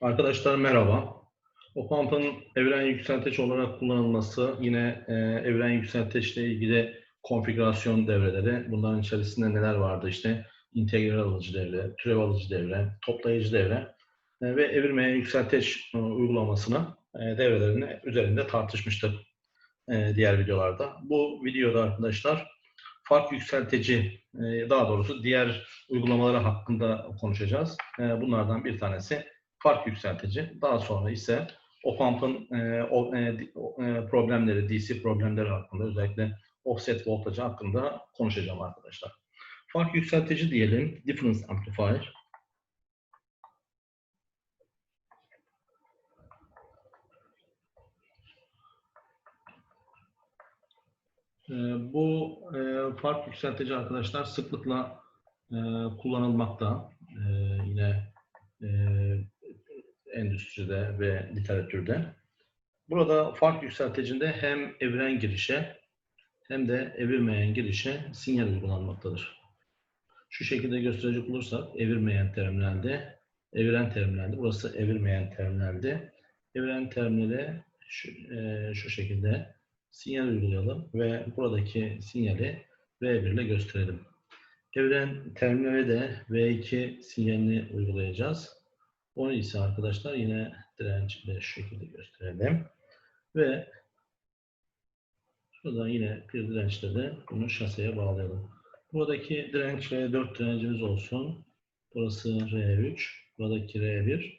Arkadaşlar merhaba. OPAMP'ın evren yükselteç olarak kullanılması yine e, evren yükselteç ile ilgili konfigürasyon devreleri. Bunların içerisinde neler vardı? İşte integral alıcı devre, türev alıcı devre, toplayıcı devre e, ve evirmeyen yükselteç e, uygulamasını e, devrelerini üzerinde tartışmıştık e, diğer videolarda. Bu videoda arkadaşlar fark yükselteci, e, daha doğrusu diğer uygulamaları hakkında konuşacağız. E, bunlardan bir tanesi fark yükseltici. Daha sonra ise OPAMP'ın e, o, e, e, problemleri, DC problemleri hakkında özellikle offset voltajı hakkında konuşacağım arkadaşlar. Fark yükseltici diyelim, difference amplifier. E, bu e, fark yükseltici arkadaşlar sıklıkla e, kullanılmakta. E, yine e, endüstride ve literatürde. Burada fark yükselticinde hem evren girişe hem de evirmeyen girişe sinyal uygulanmaktadır. Şu şekilde gösterecek olursak evirmeyen terminalde, eviren terminalde, burası evirmeyen terminalde. Eviren terminale şu, e, şu şekilde sinyal uygulayalım ve buradaki sinyali V1 ile gösterelim. Eviren terminale de V2 sinyalini uygulayacağız. Onu ise arkadaşlar yine dirençle şu şekilde gösterelim. Ve şuradan yine bir dirençle de bunu şaseye bağlayalım. Buradaki direnç R4 direncimiz olsun. Burası R3, buradaki R1.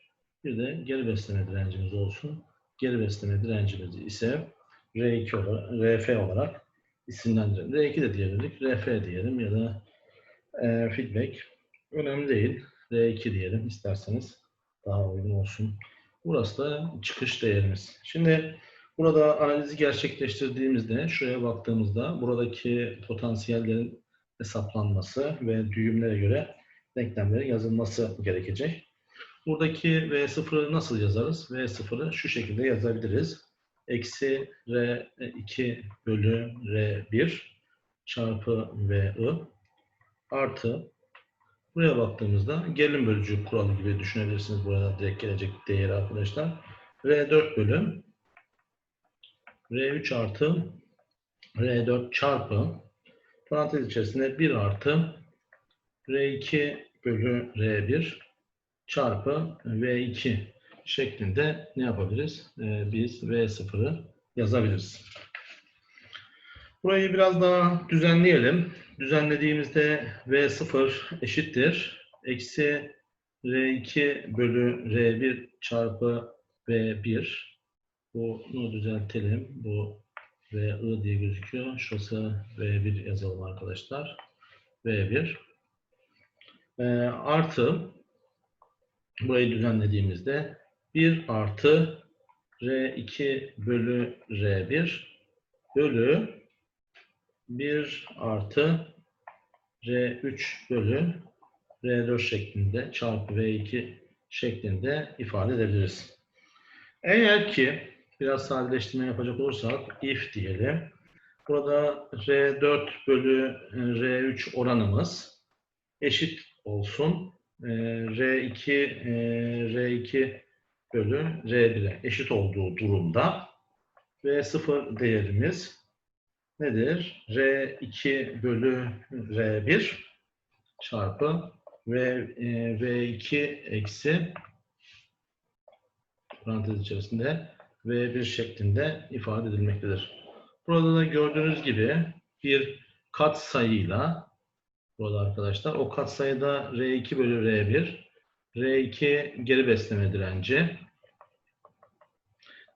Bir de geri besleme direncimiz olsun. Geri besleme direncimiz ise R2 olarak, RF olarak isimlendirelim. R2 de diyebiliriz, RF diyelim ya da e, feedback. Önemli değil. R2 diyelim isterseniz daha uygun olsun. Burası da çıkış değerimiz. Şimdi burada analizi gerçekleştirdiğimizde şuraya baktığımızda buradaki potansiyellerin hesaplanması ve düğümlere göre denklemlerin yazılması gerekecek. Buradaki V0'ı nasıl yazarız? V0'ı şu şekilde yazabiliriz. Eksi R2 bölü R1 çarpı VI artı Buraya baktığımızda gerilim bölücü kuralı gibi düşünebilirsiniz. Burada direkt gelecek değeri arkadaşlar. R4 bölüm R3 artı R4 çarpı parantez içerisinde 1 artı R2 bölü R1 çarpı V2 şeklinde ne yapabiliriz? Ee, biz V0'ı yazabiliriz. Burayı biraz daha düzenleyelim. Düzenlediğimizde V0 eşittir. Eksi R2 bölü R1 çarpı V1. Bunu düzeltelim. Bu VI diye gözüküyor. Şurası V1 yazalım arkadaşlar. V1. E, artı burayı düzenlediğimizde 1 artı R2 bölü R1 bölü 1 artı R3 bölü R4 şeklinde çarpı V2 şeklinde ifade edebiliriz. Eğer ki biraz sadeleştirme yapacak olursak if diyelim. Burada R4 bölü R3 oranımız eşit olsun. R2 R2 bölü R1'e eşit olduğu durumda V0 değerimiz nedir? R2 bölü R1 çarpı V, e, V2 eksi parantez içerisinde V1 şeklinde ifade edilmektedir. Burada da gördüğünüz gibi bir kat sayıyla burada arkadaşlar o kat sayıda R2 bölü R1 R2 geri besleme direnci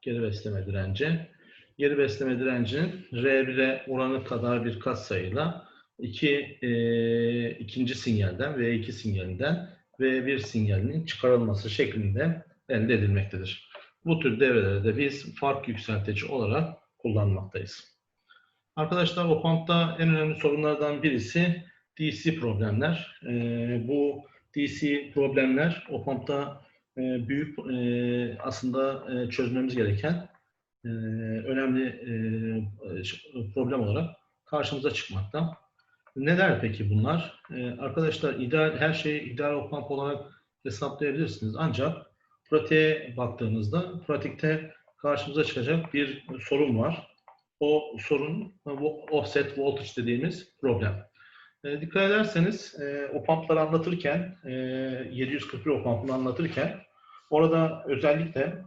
geri besleme direnci geri besleme direncinin R1'e oranı kadar bir katsayıyla iki, e, ikinci sinyalden V2 sinyalinden V1 sinyalinin çıkarılması şeklinde elde edilmektedir. Bu tür devrelerde biz fark yükseltici olarak kullanmaktayız. Arkadaşlar OPAMP'ta en önemli sorunlardan birisi DC problemler. E, bu DC problemler OPAMP'ta e, büyük e, aslında e, çözmemiz gereken e, önemli e, problem olarak karşımıza çıkmakta. Neler peki bunlar? E, arkadaşlar ideal her şeyi ideal OPAMP olarak hesaplayabilirsiniz. Ancak pratiğe baktığımızda pratikte karşımıza çıkacak bir sorun var. O sorun offset voltage dediğimiz problem. E, dikkat ederseniz e, o pumpları anlatırken, e, 741 o pumpını anlatırken orada özellikle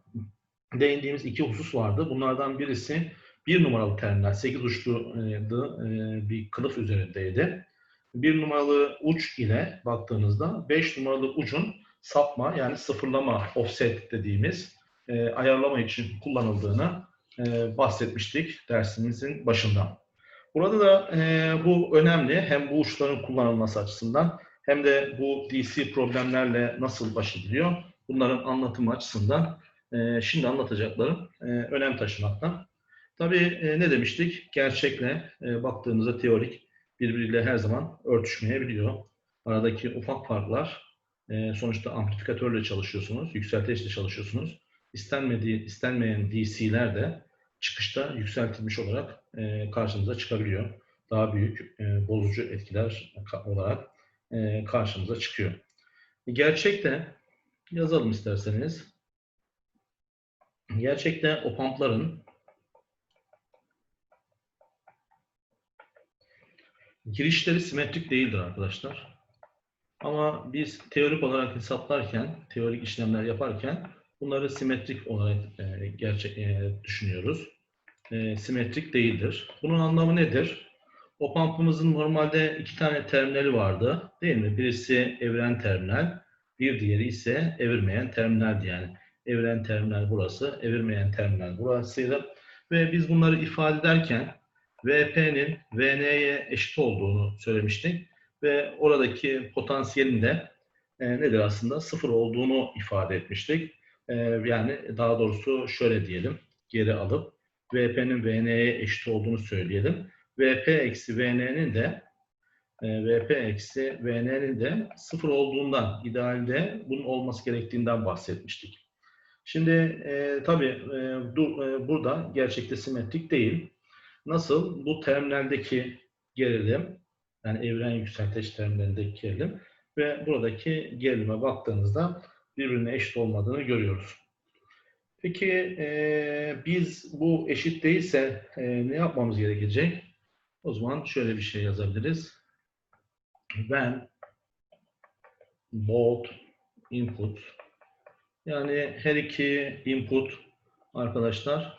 değindiğimiz iki husus vardı. Bunlardan birisi bir numaralı terminal, 8 uçluydu, e, bir kılıf üzerindeydi. Bir numaralı uç ile baktığınızda 5 numaralı ucun sapma yani sıfırlama offset dediğimiz e, ayarlama için kullanıldığını e, bahsetmiştik dersimizin başında. Burada da e, bu önemli hem bu uçların kullanılması açısından hem de bu DC problemlerle nasıl baş ediliyor bunların anlatımı açısından e, şimdi anlatacaklarım e, önem taşımakta. Tabii e, ne demiştik? Gerçekle e, baktığımızda teorik birbiriyle her zaman örtüşmeyebiliyor. Aradaki ufak farklar sonuçta amplifikatörle çalışıyorsunuz, yükselteçle çalışıyorsunuz. İstenmediği, istenmeyen DC'ler de çıkışta yükseltilmiş olarak e, karşımıza çıkabiliyor. Daha büyük bozucu etkiler olarak karşımıza çıkıyor. Gerçekte yazalım isterseniz. Gerçekte o pumpların girişleri simetrik değildir arkadaşlar. Ama biz teorik olarak hesaplarken, teorik işlemler yaparken bunları simetrik olarak e, gerçek e, düşünüyoruz. E, simetrik değildir. Bunun anlamı nedir? O pumpımızın normalde iki tane terminali vardı, değil mi? Birisi evren terminal, bir diğeri ise evirmeyen terminaldi yani. Evren terminal burası, evirmeyen terminal burasıydı. Ve biz bunları ifade ederken VP'nin VN'ye eşit olduğunu söylemiştik. Ve oradaki potansiyelin de e, nedir aslında? Sıfır olduğunu ifade etmiştik. E, yani daha doğrusu şöyle diyelim, geri alıp VP'nin VN'ye eşit olduğunu söyleyelim. VP eksi VN'nin de e, VP eksi VN'nin de sıfır olduğundan, idealde bunun olması gerektiğinden bahsetmiştik. Şimdi e, tabii e, du, e, burada gerçekte simetrik değil. Nasıl? Bu terminaldeki gerilim, yani evren yükselteç terminalindeki gerilim ve buradaki gerilime baktığınızda birbirine eşit olmadığını görüyoruz. Peki e, biz bu eşit değilse e, ne yapmamız gerekecek? O zaman şöyle bir şey yazabiliriz. When both input yani her iki input arkadaşlar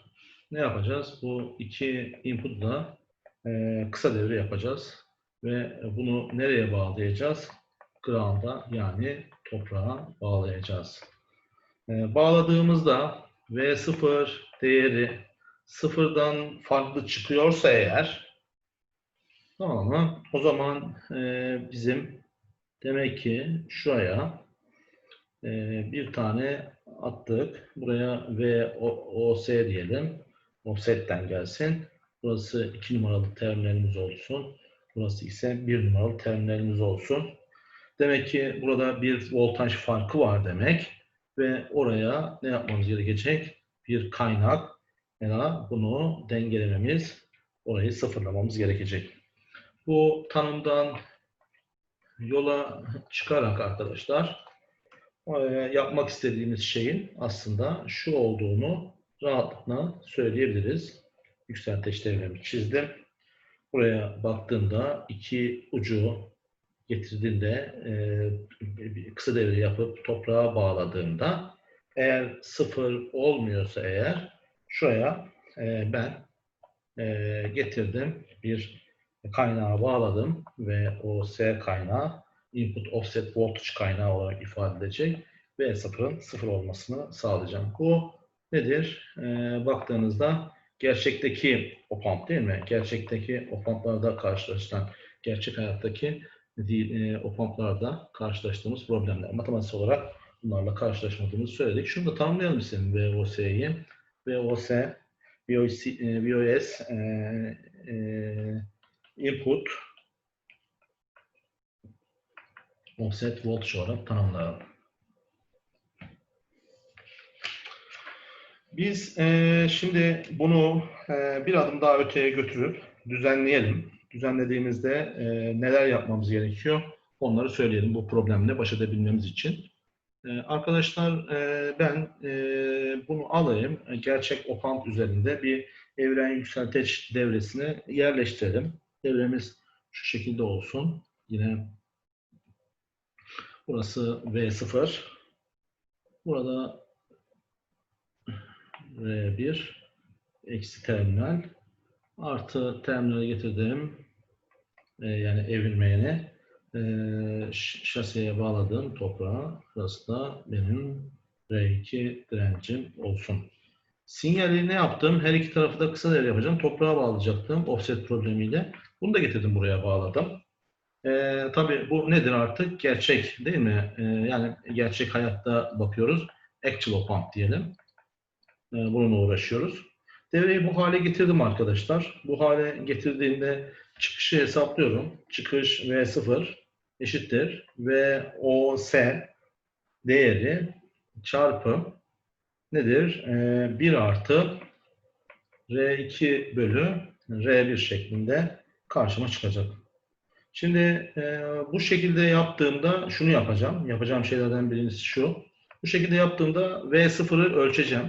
ne yapacağız? Bu iki inputla e, kısa devre yapacağız. Ve bunu nereye bağlayacağız? Ground'a yani toprağa bağlayacağız. E, bağladığımızda V0 değeri sıfırdan farklı çıkıyorsa eğer tamam mı? O zaman e, bizim demek ki şuraya e, bir tane attık. Buraya VOC diyelim. Offset'ten gelsin. Burası 2 numaralı terminalimiz olsun. Burası ise 1 numaralı terminalimiz olsun. Demek ki burada bir voltaj farkı var demek. Ve oraya ne yapmamız gerekecek? Bir kaynak ya bunu dengelememiz, orayı sıfırlamamız gerekecek. Bu tanımdan yola çıkarak arkadaşlar yapmak istediğimiz şeyin aslında şu olduğunu rahatlıkla söyleyebiliriz. Yükselteç devremi çizdim. Buraya baktığımda iki ucu getirdiğinde e, kısa devre yapıp toprağa bağladığımda eğer sıfır olmuyorsa eğer şuraya e, ben e, getirdim bir kaynağı bağladım ve o S kaynağı input offset voltage kaynağı olarak ifade edilecek ve sıfırın sıfır olmasını sağlayacağım. Bu nedir? E, baktığınızda gerçekteki o pump değil mi? Gerçekteki o pumplarda karşılaşılan gerçek hayattaki e, o pumplarda karşılaştığımız problemler. Matematik olarak bunlarla karşılaşmadığımızı söyledik. Şunu da tamamlayalım istedim VOS'yi. VOS, VOS, VOS e, e, input offset voltage olarak tanımlayalım. Biz e, şimdi bunu e, bir adım daha öteye götürüp düzenleyelim. Düzenlediğimizde e, neler yapmamız gerekiyor onları söyleyelim bu problemle baş edebilmemiz için. Ee, arkadaşlar e, ben e, bunu alayım. e, Gerçek opamp üzerinde bir evren yükselteç devresine yerleştirelim. Devremiz şu şekilde olsun. Yine burası V0. Burada V1 eksi terminal artı terminale getirdim. E, yani evirmeyeni e, şaseye bağladığım toprağa burası da benim R2 direncim olsun. Sinyali ne yaptım? Her iki tarafı da kısa devre yapacağım. Toprağa bağlayacaktım offset problemiyle. Bunu da getirdim buraya bağladım. E, tabii bu nedir artık? Gerçek değil mi? E, yani gerçek hayatta bakıyoruz. Actual pump diyelim. E, bununla uğraşıyoruz. Devreyi bu hale getirdim arkadaşlar. Bu hale getirdiğimde çıkışı hesaplıyorum. Çıkış V0 eşittir VOS değeri çarpı nedir? Ee, 1 artı R2 bölü R1 şeklinde karşıma çıkacak. Şimdi e, bu şekilde yaptığımda şunu yapacağım. Yapacağım şeylerden birincisi şu. Bu şekilde yaptığımda V0'ı ölçeceğim.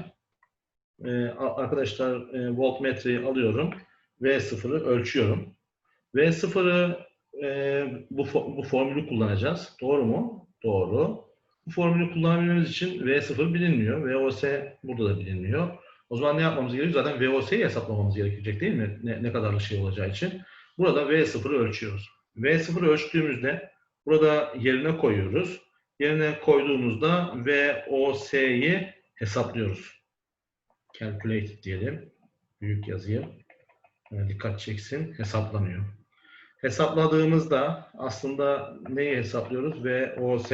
A- arkadaşlar e, voltmetreyi alıyorum. V0'ı ölçüyorum. V0'ı e, bu, bu formülü kullanacağız. Doğru mu? Doğru. Bu formülü kullanabilmemiz için V0 bilinmiyor. VOS burada da bilinmiyor. O zaman ne yapmamız gerekiyor? Zaten VOS'yi hesaplamamız gerekecek değil mi? Ne, ne kadarlık şey olacağı için. Burada V0'ı ölçüyoruz. V0'ı ölçtüğümüzde burada yerine koyuyoruz. Yerine koyduğumuzda VOS'yi hesaplıyoruz. Calculate diyelim. Büyük yazıyı. Yani dikkat çeksin. Hesaplanıyor. Hesapladığımızda aslında neyi hesaplıyoruz? VOS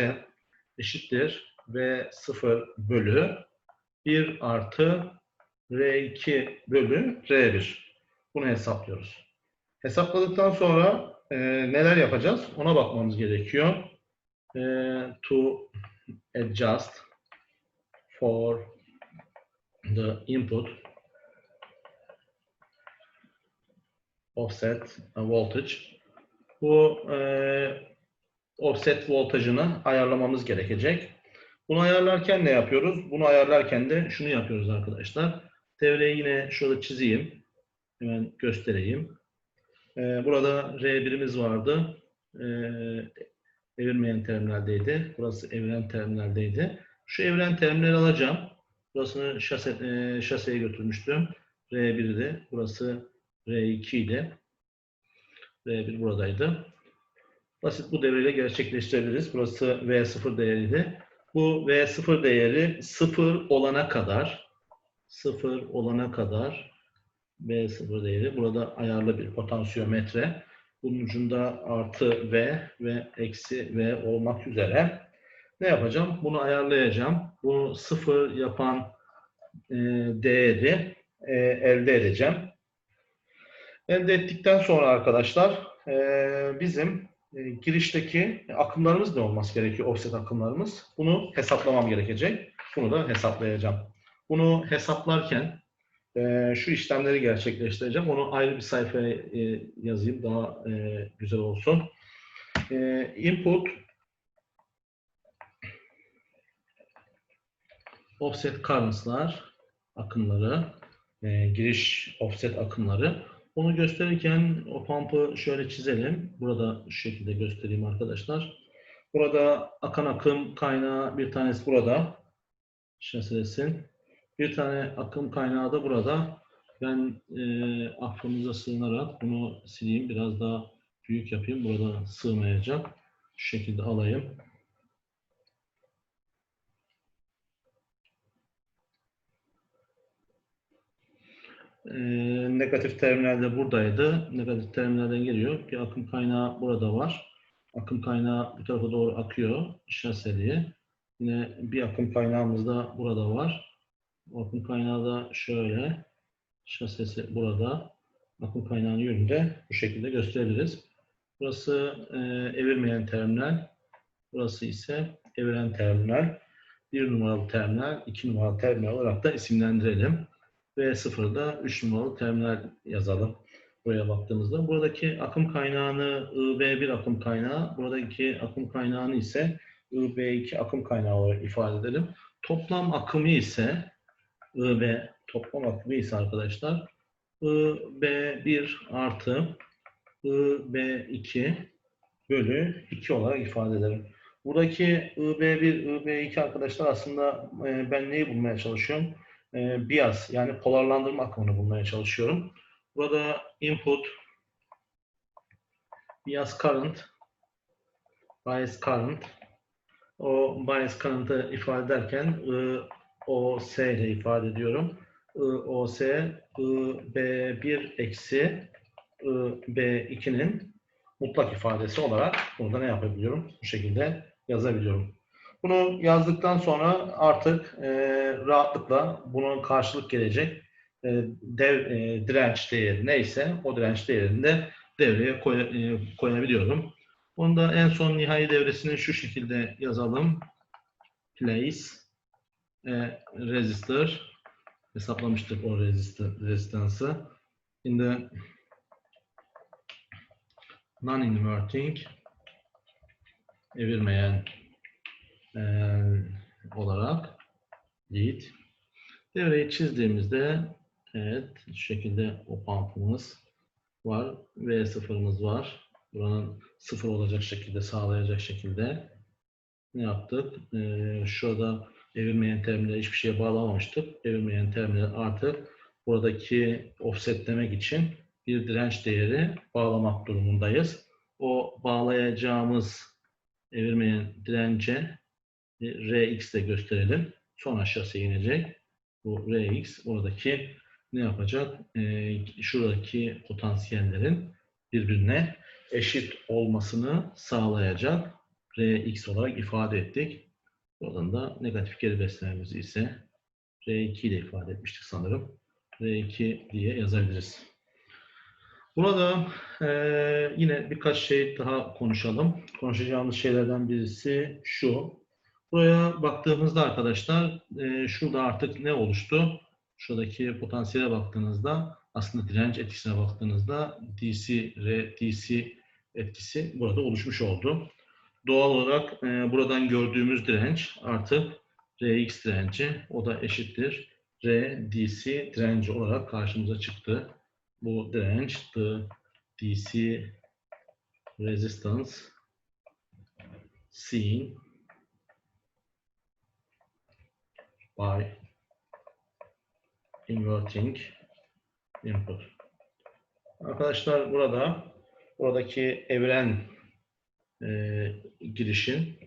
eşittir V0 bölü 1 artı R2 bölü R1. Bunu hesaplıyoruz. Hesapladıktan sonra e, neler yapacağız? Ona bakmamız gerekiyor. E, to adjust for the input offset voltage. Bu e, offset voltajını ayarlamamız gerekecek. Bunu ayarlarken ne yapıyoruz? Bunu ayarlarken de şunu yapıyoruz arkadaşlar. Devreyi yine şurada çizeyim. Hemen göstereyim. E, burada R1'imiz vardı. E, evirmeyen terminaldeydi. Burası eviren terminaldeydi. Şu eviren terminali alacağım. Burasını şase, e, şaseye götürmüştüm. R1'di. Burası R2 idi. R1 buradaydı. Basit bu devreyle gerçekleştirebiliriz. Burası V0 değeriydi. Bu V0 değeri 0 olana kadar 0 olana kadar V0 değeri. Burada ayarlı bir potansiyometre. Bunun ucunda artı V ve eksi V olmak üzere. Ne yapacağım? Bunu ayarlayacağım. Bunu 0 yapan e, değeri e, elde edeceğim. Elde ettikten sonra arkadaşlar e, bizim e, girişteki akımlarımız ne olması gerekiyor? Offset akımlarımız. Bunu hesaplamam gerekecek. Bunu da hesaplayacağım. Bunu hesaplarken e, şu işlemleri gerçekleştireceğim. Onu ayrı bir sayfaya e, yazayım. Daha e, güzel olsun. E, input offset currents'lar akımları e, giriş offset akımları onu gösterirken o pump'ı şöyle çizelim. Burada şu şekilde göstereyim arkadaşlar. Burada akan akım kaynağı bir tanesi burada. Şasesin. Bir tane akım kaynağı da burada. Ben e, aklımıza sığınarak bunu sileyim. Biraz daha büyük yapayım. Burada sığmayacak. Şu şekilde alayım. E, negatif terminalde buradaydı. Negatif terminalden geliyor. Bir akım kaynağı burada var. Akım kaynağı bu tarafa doğru akıyor. Şaseliye. Yine bir akım kaynağımız da burada var. Akım kaynağı da şöyle. Şasesi burada. Akım kaynağının yönünü de bu şekilde gösterebiliriz. Burası e, evirmeyen terminal. Burası ise eviren terminal. Bir numaralı terminal, iki numaralı terminal olarak da isimlendirelim. V0'da 3 numaralı terminal yazalım. Buraya baktığımızda. Buradaki akım kaynağını IV1 akım kaynağı, buradaki akım kaynağını ise IB2 akım kaynağı olarak ifade edelim. Toplam akımı ise IB toplam akımı ise arkadaşlar IB1 artı IB2 bölü 2 olarak ifade ederim. Buradaki IB1, IB2 arkadaşlar aslında e, ben neyi bulmaya çalışıyorum? E, bias yani polarlandırma akımını bulmaya çalışıyorum. Burada input bias current bias current o bias current'ı ifade ederken I, O, S ile ifade ediyorum. I, O, S, I, B1 eksi I, B2'nin mutlak ifadesi olarak burada ne yapabiliyorum? Bu şekilde yazabiliyorum. Bunu yazdıktan sonra artık e, rahatlıkla bunun karşılık gelecek e, dev, e, direnç değeri neyse o direnç değerini de devreye koy, e, koyabiliyorum. Onu da en son nihai devresini şu şekilde yazalım. Place e, resistor hesaplamıştık o resistor, rezistansı. In the non-inverting evirmeyen e, olarak lead devreyi çizdiğimizde evet şu şekilde o pump'ımız var v sıfırımız var. Buranın sıfır olacak şekilde sağlayacak şekilde ne yaptık? Ee, şurada evirmeyen terminale hiçbir şeye bağlamamıştık evirmeyen terminal artık buradaki offsetlemek için bir direnç değeri bağlamak durumundayız o bağlayacağımız evirmeyen dirence Rx de gösterelim. Son aşağıya inecek. Bu Rx oradaki ne yapacak? Ee, şuradaki potansiyellerin birbirine eşit olmasını sağlayacak. Rx olarak ifade ettik. Oradan da negatif geri beslememizi ise R2 ile ifade etmiştik sanırım. R2 diye yazabiliriz. Burada e, yine birkaç şey daha konuşalım. Konuşacağımız şeylerden birisi şu. Buraya baktığımızda arkadaşlar e, şurada artık ne oluştu? Şuradaki potansiyele baktığınızda aslında direnç etkisine baktığınızda DC, R, DC etkisi burada oluşmuş oldu. Doğal olarak e, buradan gördüğümüz direnç artık Rx direnci o da eşittir. R, DC direnci olarak karşımıza çıktı bu direnç the DC resistance seen by inverting input. Arkadaşlar burada buradaki evren e, girişin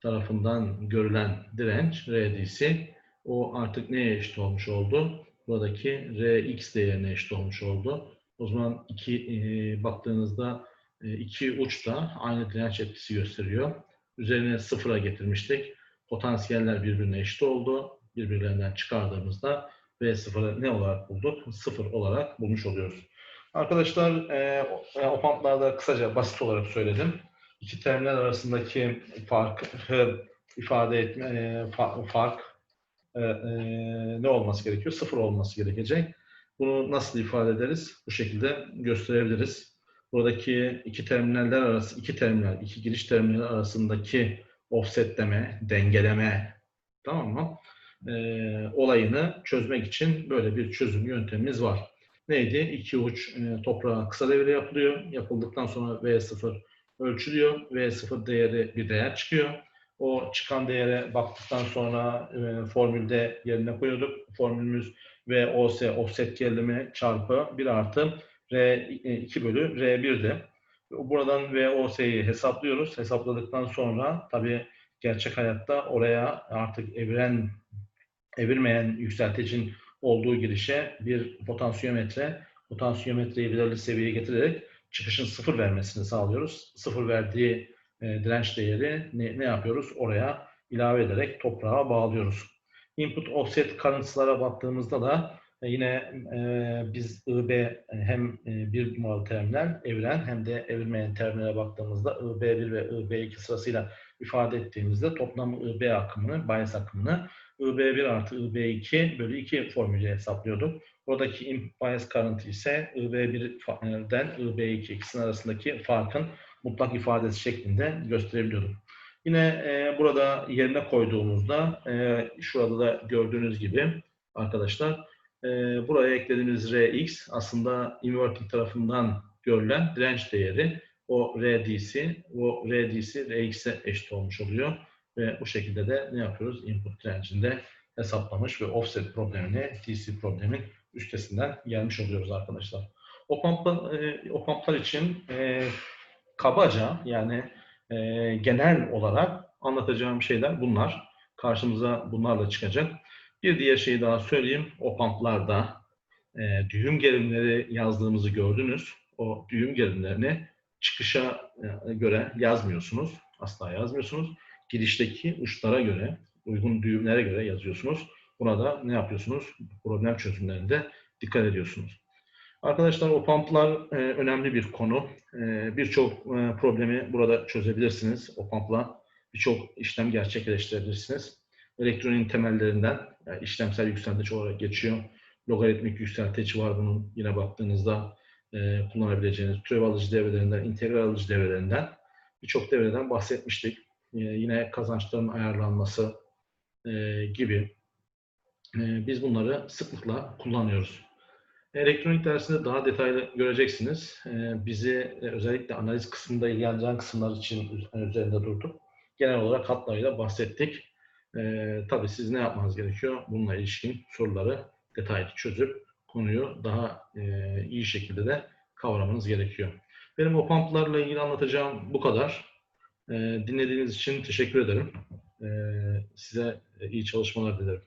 tarafından görülen direnç RDC o artık neye eşit olmuş oldu? buradaki Rx değerine eşit olmuş oldu. O zaman iki e, baktığınızda e, iki uç da aynı direnç etkisi gösteriyor. Üzerine sıfıra getirmiştik. Potansiyeller birbirine eşit oldu. Birbirlerinden çıkardığımızda V sıfırı ne olarak bulduk? Sıfır olarak bulmuş oluyoruz. Arkadaşlar e, opantlarda kısaca basit olarak söyledim. İki terminal arasındaki farkı ifade etme, e, fark e, e, ne olması gerekiyor? Sıfır olması gerekecek. Bunu nasıl ifade ederiz? Bu şekilde gösterebiliriz. Buradaki iki terminaller arası, iki terminal, iki giriş terminal arasındaki offsetleme, dengeleme, tamam mı? E, olayını çözmek için böyle bir çözüm yöntemimiz var. Neydi? İki uç e, toprağa kısa devre yapılıyor. Yapıldıktan sonra V0 ölçülüyor. V0 değeri bir değer çıkıyor. O çıkan değere baktıktan sonra e, formülde yerine koyuyorduk. Formülümüz VOS offset gerilimi çarpı 1 artı R2 bölü R1'di. Buradan VOS'yi hesaplıyoruz. Hesapladıktan sonra tabii gerçek hayatta oraya artık eviren evirmeyen yükselticin olduğu girişe bir potansiyometre, potansiyometreyi belirli seviyeye getirerek çıkışın sıfır vermesini sağlıyoruz. Sıfır verdiği e, direnç değeri ne, ne yapıyoruz? Oraya ilave ederek toprağa bağlıyoruz. Input offset currents'lara baktığımızda da e, yine e, biz IB hem e, bir numaralı terminal eviren hem de evirmeyen terminale baktığımızda IB1 ve IB2 sırasıyla ifade ettiğimizde toplam IB akımını, bias akımını IB1 artı IB2 bölü 2 formülü hesaplıyorduk. Buradaki bias current ise IB1'den IB2 ikisinin arasındaki farkın mutlak ifadesi şeklinde gösterebiliyordum. Yine e, burada yerine koyduğumuzda e, şurada da gördüğünüz gibi arkadaşlar e, buraya eklediğimiz Rx aslında inverting tarafından görülen direnç değeri o RDC, o RDC Rx'e eşit olmuş oluyor. Ve bu şekilde de ne yapıyoruz? Input direncinde hesaplamış ve offset problemini, DC problemin üstesinden gelmiş oluyoruz arkadaşlar. O, pampla, e, o pamplar için e, kabaca yani e, genel olarak anlatacağım şeyler bunlar. Karşımıza bunlarla çıkacak. Bir diğer şeyi daha söyleyeyim. O pamplarda e, düğüm gerilimleri yazdığımızı gördünüz. O düğüm gerilimlerini çıkışa e, göre yazmıyorsunuz. Asla yazmıyorsunuz. Girişteki uçlara göre, uygun düğümlere göre yazıyorsunuz. Buna da ne yapıyorsunuz? Problem çözümlerinde dikkat ediyorsunuz. Arkadaşlar o pumplar e, önemli bir konu. E, Birçok e, problemi burada çözebilirsiniz. O pumpla birçok işlem gerçekleştirebilirsiniz. Elektroniğin temellerinden yani işlemsel yükseltici olarak geçiyor. Logaritmik yükseltici var bunun yine baktığınızda e, kullanabileceğiniz türev alıcı devrelerinden, integral alıcı devrelerinden birçok devreden bahsetmiştik. E, yine kazançların ayarlanması e, gibi e, biz bunları sıklıkla kullanıyoruz. Elektronik dersinde daha detaylı göreceksiniz. E, bizi e, özellikle analiz kısmında ilgilendiren kısımlar için üzerinde durduk. Genel olarak hatlarıyla bahsettik. E, tabii siz ne yapmanız gerekiyor? Bununla ilişkin soruları detaylı çözüp konuyu daha e, iyi şekilde de kavramanız gerekiyor. Benim o pumplarla ilgili anlatacağım bu kadar. Dinlediğiniz için teşekkür ederim. Size iyi çalışmalar dilerim.